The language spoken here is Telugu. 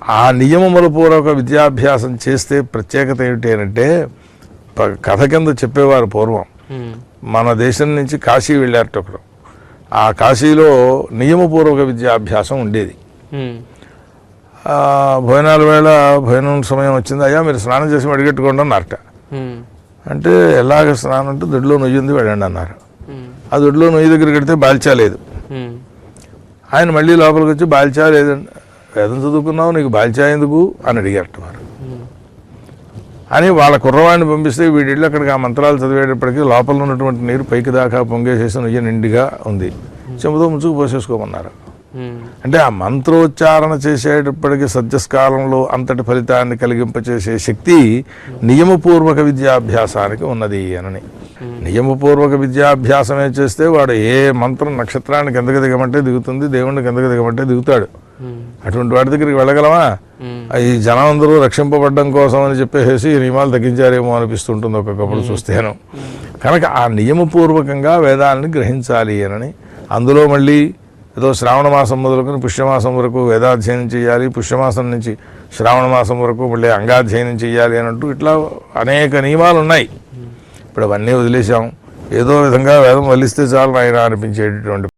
ఆ నియమముల పూర్వక విద్యాభ్యాసం చేస్తే ప్రత్యేకత ఏమిటి అంటే కథ కింద చెప్పేవారు పూర్వం. మన దేశం నుంచి కాశీ వెళ్ళారట ఒకడు ఆ కాశీలో నియమపూర్వక విద్యాభ్యాసం ఉండేది. భోజనాల వేళ భోజనం సమయం వచ్చింది అయ్యా మీరు స్నానం చేసి అడిగెట్టుకోండి అన్నారట. అంటే ఎలాగ స్నానం అంటే దొడ్లో నొయ్యి ఉంది వెళ్ళండి అన్నారు. ఆ దొడ్లో నొయ్యి దగ్గర కడితే బాల్చా లేదు. ఉమ్, ఆయన మళ్ళీ లోపలికి వచ్చి బాల్చా లేదండి వేదం చదువుకున్నావు నీకు బాల్చా ఎందుకు? అని అడిగారట వారు. అని వాళ్ళ కుర్రవాడిని పంపిస్తే వీడిళ్ళు అక్కడికి ఆ మంత్రాలు చదివేటప్పటికీ లోపల ఉన్నటువంటి నీరు పైకి దాకా పొంగేసేసి నుయ్య నిండిగా ఉంది. చెంబుతో ముంచుకు పోసేసుకోమన్నారు. అంటే ఆ మంత్రోచ్చారణ చేసేటప్పటికి సత్యస్కాలంలో అంతటి ఫలితాన్ని కలిగింపచేసే శక్తి నియమపూర్వక విద్యాభ్యాసానికి ఉన్నది అనని. నియమపూర్వక విద్యాభ్యాసమే చేస్తే వాడు ఏ మంత్రం నక్షత్రానికి ఎందుకు దిగమంటే దిగుతుంది దేవుడికి ఎందుకు దిగమంటే దిగుతాడు. అటువంటి వాడి దగ్గరికి వెళ్ళగలమా? ఈ జనం అందరూ రక్షింపబడడం కోసం అని చెప్పేసి ఈ నియమాలు తగ్గించారేమో అనిపిస్తుంటుంది ఒక్కొక్కప్పుడు చూస్తేను కనుక ఆ నియమపూర్వకంగా వేదాలని గ్రహించాలి అనని. అందులో మళ్ళీ ఏదో శ్రావణ మాసం మొదలుకొని పుష్యమాసం వరకు వేదాధ్యయనం చేయాలి పుష్యమాసం నుంచి శ్రావణ మాసం వరకు మళ్ళీ అంగాధ్యయనం చేయాలి అన్నట్టు ఇట్లా అనేక నియమాలు ఉన్నాయి ఇప్పుడు అవన్నీ వదిలేసాం ఏదో విధంగా వేదం వల్లిస్తే చాలు ఆయన అనిపించేటటువంటి